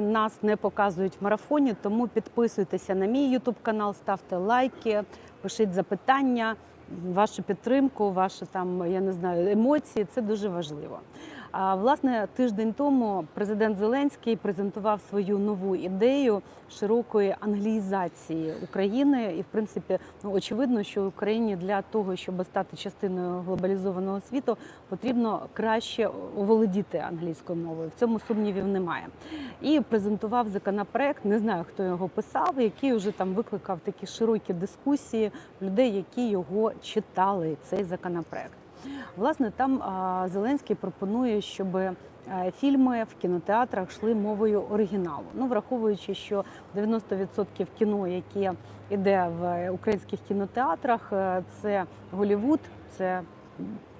Нас не показують в марафоні, тому підписуйтеся на мій Ютуб канал, ставте лайки, пишіть запитання, вашу підтримку, ваші там я не знаю емоції. Це дуже важливо. А власне тиждень тому президент Зеленський презентував свою нову ідею широкої англіїзації України, і в принципі, ну очевидно, що Україні для того, щоб стати частиною глобалізованого світу, потрібно краще оволодіти англійською мовою. В цьому сумнівів немає. І презентував законопроект. Не знаю, хто його писав, який вже там викликав такі широкі дискусії людей, які його читали. Цей законопроект. Власне, там Зеленський пропонує, щоб е, фільми в кінотеатрах йшли мовою оригіналу. Ну, враховуючи, що 90% кіно, яке йде в українських кінотеатрах, е, це Голівуд, це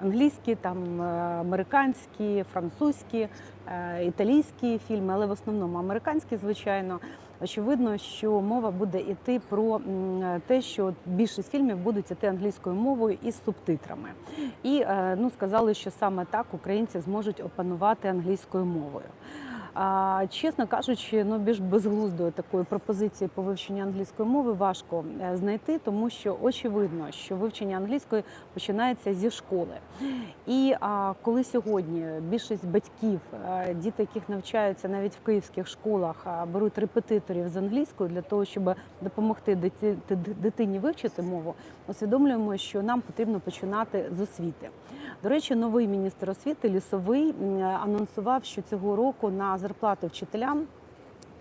англійські, там е, американські, французькі, е, італійські фільми, але в основному американські, звичайно. Очевидно, що мова буде йти про те, що більшість фільмів будуть йти англійською мовою із субтитрами. І е, ну сказали, що саме так українці зможуть опанувати англійською мовою. Чесно кажучи, ну більш безглуздої такої пропозиції по вивченню англійської мови важко е, знайти, тому що очевидно, що вивчення англійської починається зі школи. І а, коли сьогодні більшість батьків, е, діти, яких навчаються навіть в київських школах, беруть репетиторів з англійської для того, щоб допомогти дитині вивчити мову, усвідомлюємо, що нам потрібно починати з освіти. До речі, новий міністр освіти лісовий анонсував, що цього року на зарплати вчителям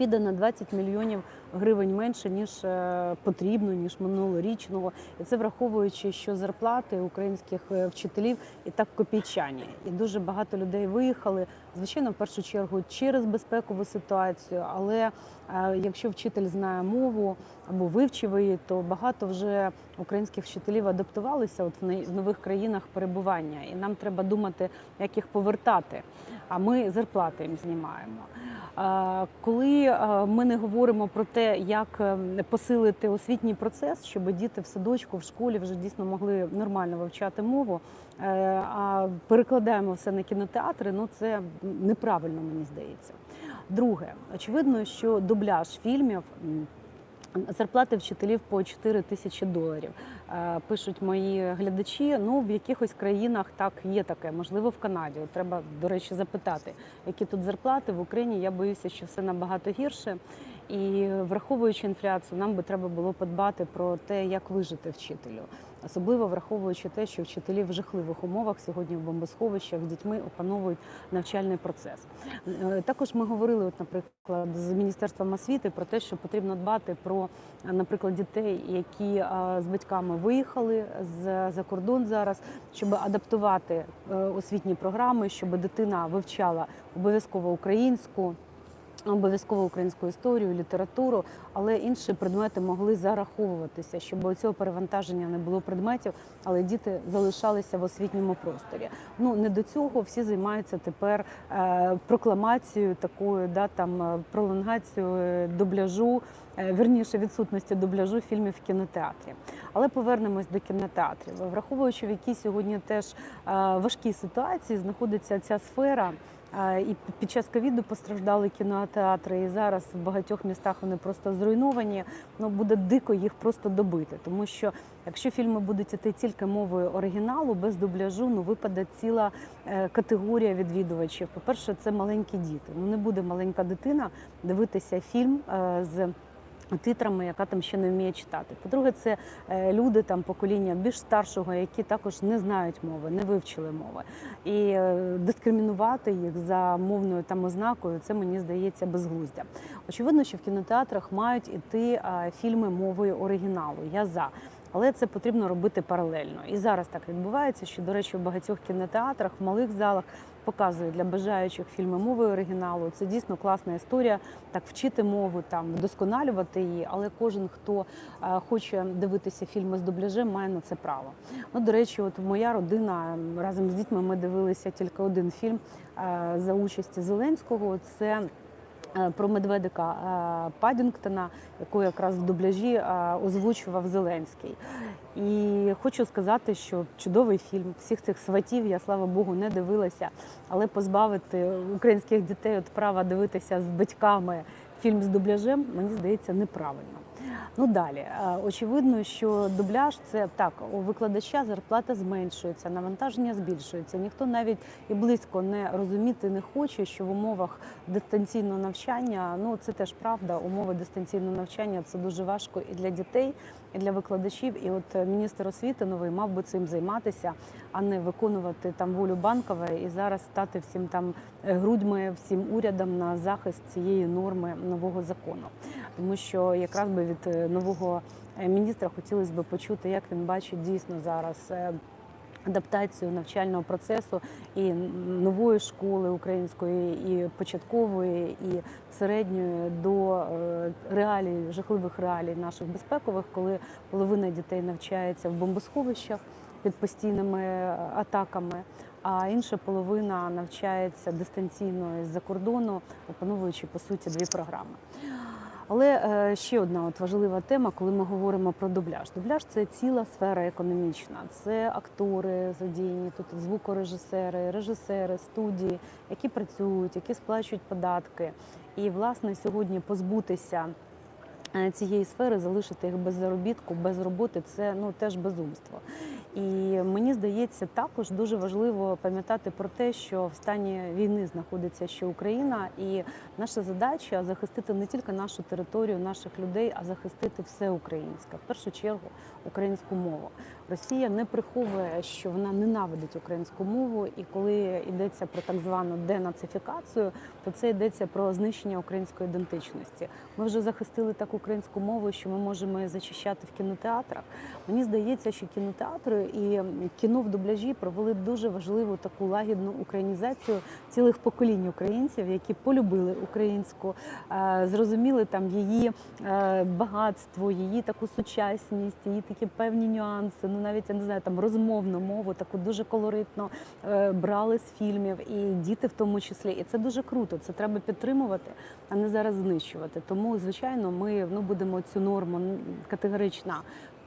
піде на 20 мільйонів гривень менше ніж е, потрібно, ніж минулорічного. І це враховуючи, що зарплати українських е, вчителів і так копійчані, і дуже багато людей виїхали. Звичайно, в першу чергу через безпекову ситуацію. Але е, якщо вчитель знає мову або вивчив її, то багато вже українських вчителів адаптувалися от в нових країнах перебування, і нам треба думати, як їх повертати. А ми зарплати їм знімаємо. Коли е, ми не говоримо про те, як е, посилити освітній процес, щоб діти в садочку, в школі вже дійсно могли нормально вивчати мову, е, а перекладаємо все на кінотеатри, ну це неправильно, мені здається. Друге, очевидно, що дубляж фільмів. Зарплати вчителів по 4 тисячі доларів. Е, Пишуть мої глядачі. Ну в якихось країнах так є таке, можливо, в Канаді. Треба, до речі, запитати, які тут зарплати в Україні. Я боюся, що все набагато гірше. І враховуючи інфляцію, нам би треба було подбати про те, як вижити вчителю, особливо враховуючи те, що вчителі в жахливих умовах сьогодні в бомбосховищах з дітьми опановують навчальний процес. Е, Також ми говорили, от, наприклад, з міністерством освіти про те, що потрібно дбати про, наприклад, дітей, які з батьками виїхали за кордон зараз, щоб адаптувати е, освітні програми, щоб дитина вивчала обов'язково українську. Обов'язково українську історію, літературу, але інші предмети могли зараховуватися, щоб цього перевантаження не було предметів, але діти залишалися в освітньому просторі. Ну не до цього всі займаються тепер е, прокламацією такою, да там е, пролонгацією е, дубляжу, е, вірніше відсутності дубляжу фільмів в кінотеатрі. Але повернемось до кінотеатрів, враховуючи, в якій сьогодні теж важкій ситуації знаходиться ця сфера. І під час ковіду постраждали кінотеатри, і зараз в багатьох містах вони просто зруйновані. Ну буде дико їх просто добити, тому що якщо фільми будуть іти тільки мовою оригіналу без дубляжу, ну випаде ціла е, категорія відвідувачів. По перше, це маленькі діти. Ну не буде маленька дитина дивитися фільм е, з. Титрами, яка там ще не вміє читати. По-друге, це е, люди там покоління більш старшого, які також не знають мови, не вивчили мови. І е, дискримінувати їх за мовною там ознакою, це мені здається безглуздя. Очевидно, що в кінотеатрах мають іти фільми мовою оригіналу. Я за. Але це потрібно робити паралельно. І зараз так відбувається, що, до речі, в багатьох кінотеатрах, в малих залах показують для бажаючих фільми мовою оригіналу. Це дійсно класна історія. Так вчити мову, там вдосконалювати її. Але кожен, хто е, хоче дивитися фільми з дубляжем, має на це право. Ну, до речі, от моя родина разом з дітьми ми дивилися тільки один фільм е, за участі Зеленського. Це про медведика е, Падінгтона, яку якраз в дубляжі е, озвучував Зеленський. І хочу сказати, що чудовий фільм. Всіх цих сватів я слава Богу не дивилася, але позбавити українських дітей від права дивитися з батьками фільм з дубляжем, мені здається, неправильно. Ну далі, Е, очевидно, що дубляж це так, у викладача зарплата зменшується, навантаження збільшується. Ніхто навіть і близько не розуміти не хоче, що в умовах дистанційного навчання, ну це теж правда, умови дистанційного навчання це дуже важко і для дітей, і для викладачів. І от міністр освіти новий мав би цим займатися, а не виконувати там волю банкової і зараз стати всім там е, грудьми, всім урядом на захист цієї норми нового закону. Тому що якраз би від е, нового е, міністра хотілося б почути, як він бачить дійсно зараз. е, Адаптацію навчального процесу і нової школи української, і початкової, і середньої до е, реалій, жахливих реалій наших безпекових, коли половина дітей навчається в бомбосховищах під постійними атаками, а інша половина навчається дистанційно з-за кордону, опановуючи по суті дві програми. Але е, ще одна от важлива тема, коли ми говоримо про дубляж. Дубляж це ціла сфера економічна. Це актори задіяні, тут звукорежисери, режисери, студії, які працюють, які сплачують податки. І власне сьогодні позбутися е, цієї сфери, залишити їх без заробітку, без роботи це ну теж безумство. І мені здається, також дуже важливо пам'ятати про те, що в стані війни знаходиться ще Україна, і наша задача захистити не тільки нашу територію, наших людей, а захистити все українське, в першу чергу українську мову. Росія не приховує, що вона ненавидить українську мову, і коли йдеться про так звану денацифікацію, то це йдеться про знищення української ідентичності. Ми вже захистили так українську мову, що ми можемо її зачищати в кінотеатрах. Мені здається, що кінотеатри і кіно в дубляжі провели дуже важливу таку лагідну українізацію цілих поколінь українців, які полюбили українську, е, зрозуміли там її е, багатство, її таку сучасність, її такі певні нюанси. Ну навіть я не знаю, там розмовну мову, таку дуже колоритно е, брали з фільмів, і діти в тому числі. І це дуже круто. Це треба підтримувати, а не зараз знищувати. Тому, звичайно, ми ну будемо цю норму категорично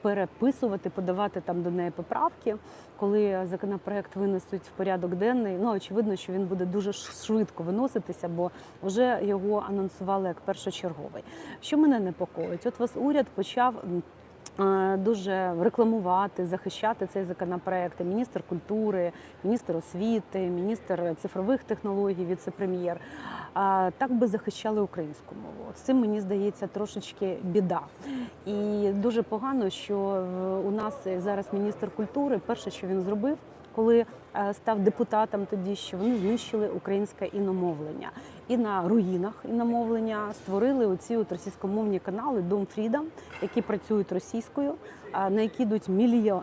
переписувати, подавати там до неї поправки. Коли законопроект винесуть в порядок денний, ну очевидно, що він буде дуже швидко виноситися, бо вже його анонсували як першочерговий. Що мене непокоїть? От вас уряд почав. Е, Дуже рекламувати, захищати цей законопроект. Міністр культури, міністр освіти, міністр цифрових технологій, віце-прем'єр. А, Так би захищали українську мову. З цим мені здається трошечки біда. І дуже погано, що у нас зараз міністр культури, перше, що він зробив, коли е, став депутатом тоді, що вони знищили українське іномовлення. І на руїнах іномовлення створили оці от російськомовні канали Дом Фрідом, які працюють російською, на які йдуть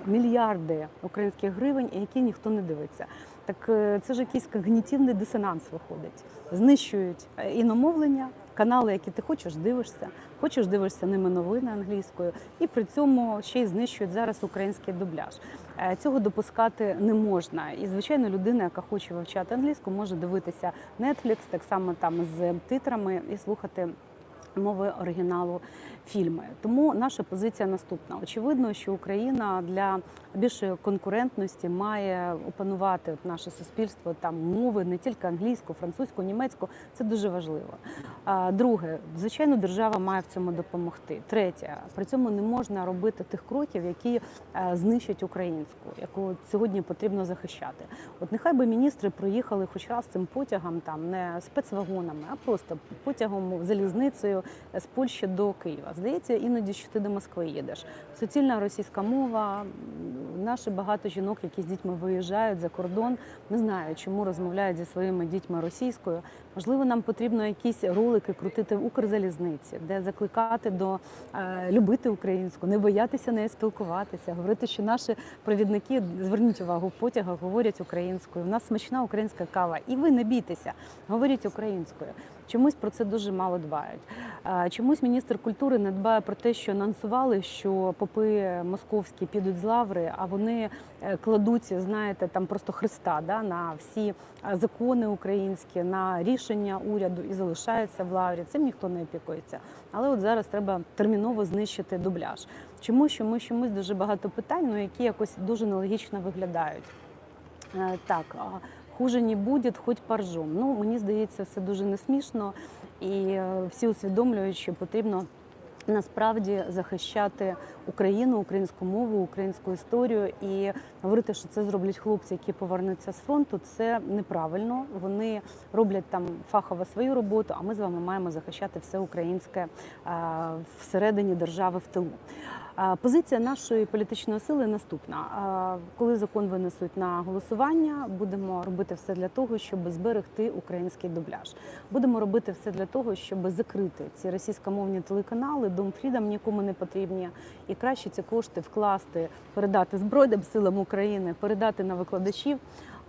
мільярди українських гривень, і які ніхто не дивиться. Так е, це ж якийсь когнітивний дисонанс виходить. Знищують е, іномовлення, канали, які ти хочеш, дивишся, хочеш дивишся ними новини англійською, і при цьому ще й знищують зараз український дубляж. Е, Цього допускати не можна. І звичайно, людина, яка хоче вивчати англійську, може дивитися Netflix, так само там з титрами і слухати. Мови оригіналу фільми. Тому наша позиція наступна. Очевидно, що Україна для більшої конкурентності має опанувати наше суспільство там мови не тільки англійську, французьку, німецьку. Це дуже важливо. Друге, звичайно, держава має в цьому допомогти. Третє, при цьому не можна робити тих кроків, які е, знищать українську, яку сьогодні потрібно захищати. От нехай би міністри проїхали хоч раз цим потягом, там не спецвагонами, а просто потягом залізницею з Польщі до Києва. Здається, іноді що ти до Москви їдеш. Суцільна російська мова. Наші багато жінок, які з дітьми виїжджають за кордон, не знаю, чому розмовляють зі своїми дітьми російською. Можливо, нам потрібно якісь ролики крутити в Укрзалізниці, де закликати до е, любити українську, не боятися нею спілкуватися, говорити, що наші провідники зверніть увагу в потягах, говорять українською. У нас смачна українська кава, і ви не бійтеся, говоріть українською. Чомусь про це дуже мало дбають. Е, Чомусь міністр культури не дбає про те, що анонсували, що попи московські підуть з лаври, а вони е, кладуть, знаєте, там просто хреста да, на всі е, закони українські, на рішення уряду і залишається в лаврі. Цим ніхто не опікується. Але от зараз треба терміново знищити дубляж. Чому що ми чомусь дуже багато питань, ну які якось дуже нелогічно виглядають. Е, Так, хуже не буде, хоч поржом. Ну мені здається, все дуже несмішно, і е, всі усвідомлюють, що потрібно. Насправді захищати Україну, українську мову, українську історію і говорити, що це зроблять хлопці, які повернуться з фронту. Це неправильно. Вони роблять там фахово свою роботу. А ми з вами маємо захищати все українське всередині держави в тилу. Позиція нашої політичної сили наступна: коли закон винесуть на голосування, будемо робити все для того, щоб зберегти український дубляж. Будемо робити все для того, щоб закрити ці російськомовні телеканали. Дом Фрідом нікому не потрібні, і краще ці кошти вкласти, передати Збройним силам України, передати на викладачів.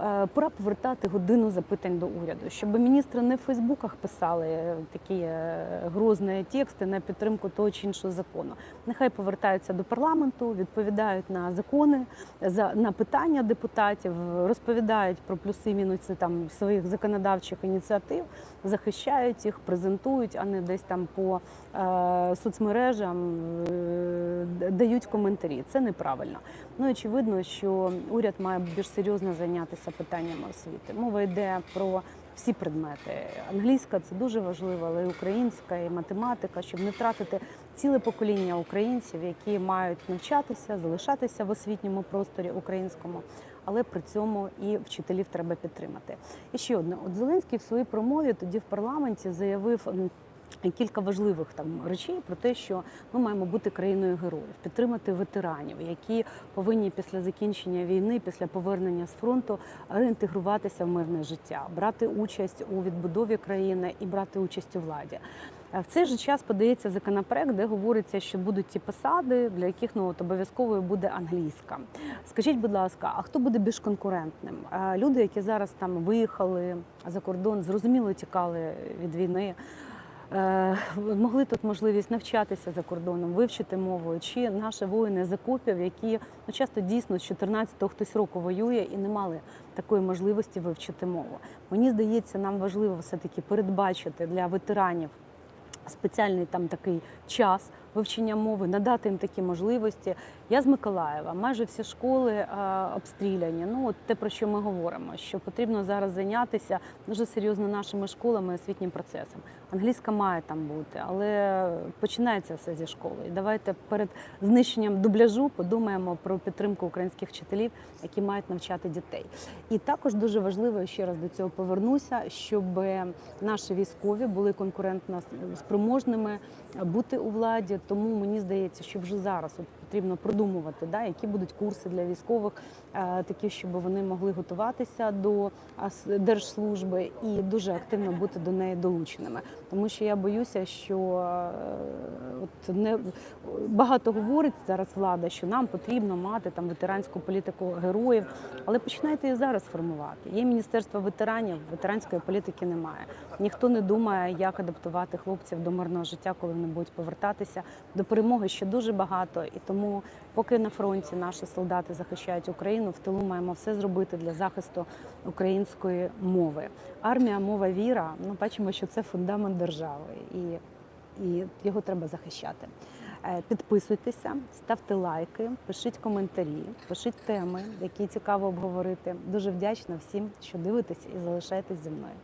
Е, Пора повертати годину запитань до уряду, щоб міністри не в Фейсбуках писали такі е, грозні тексти на підтримку того чи іншого закону. Нехай повертаються до парламенту, відповідають на закони, за на питання депутатів, розповідають про плюси і мінуси там своїх законодавчих ініціатив, захищають їх, презентують, а не десь там по е, соцмережам е, дають коментарі. Це неправильно. Ну очевидно, що уряд має більш серйозно зайнятися питаннями освіти. Мова йде про всі предмети. Англійська це дуже важливо, але й українська, і математика, щоб не втратити ціле покоління українців, які мають навчатися, залишатися в освітньому просторі українському. Але при цьому і вчителів треба підтримати. І ще одне: от Зеленський в своїй промові тоді в парламенті заявив кілька важливих там речей про те, що ми маємо бути країною героїв, підтримати ветеранів, які повинні після закінчення війни, після повернення з фронту реінтегруватися в мирне життя, брати участь у відбудові країни і брати участь у владі. В цей же час подається законопроект, де говориться, що будуть ті посади, для яких ну от обов'язковою буде англійська. Скажіть, будь ласка, а хто буде більш конкурентним? Люди, які зараз там виїхали за кордон, зрозуміло тікали від війни. Е, Могли тут можливість навчатися за кордоном, вивчити мову, чи наші воїни закупів, які ну, часто дійсно з 14-го хтось року воює і не мали такої можливості вивчити мову. Мені здається, нам важливо все-таки передбачити для ветеранів спеціальний там такий час вивчення мови, надати їм такі можливості. Я з Миколаєва, майже всі школи е, обстріляні. Ну от те, про що ми говоримо, що потрібно зараз зайнятися дуже серйозно нашими школами освітнім процесом. Англійська має там бути, але починається все зі школи. І давайте перед знищенням дубляжу подумаємо про підтримку українських вчителів, які мають навчати дітей. І також дуже важливо ще раз до цього повернуся, щоб наші військові були конкурентно спроможними бути у владі. Тому мені здається, що вже зараз потрібно продумувати, да, які будуть курси для військових, е, такі, щоб вони могли готуватися до держслужби і дуже активно бути до неї долученими. Тому що я боюся, що е, от не багато говорить зараз влада, що нам потрібно мати там ветеранську політику героїв, але починайте її зараз формувати. Є міністерство ветеранів, ветеранської політики немає. Ніхто не думає, як адаптувати хлопців до мирного життя, коли вони будуть повертатися. До перемоги ще дуже багато, і тому, поки на фронті наші солдати захищають Україну, в тилу маємо все зробити для захисту української мови. Армія, мова, віра. Ну бачимо, що це фундамент держави, і, і його треба захищати. Е, Підписуйтеся, ставте лайки, пишіть коментарі, пишіть теми, які цікаво обговорити. Дуже вдячна всім, що дивитесь і залишаєтесь зі мною.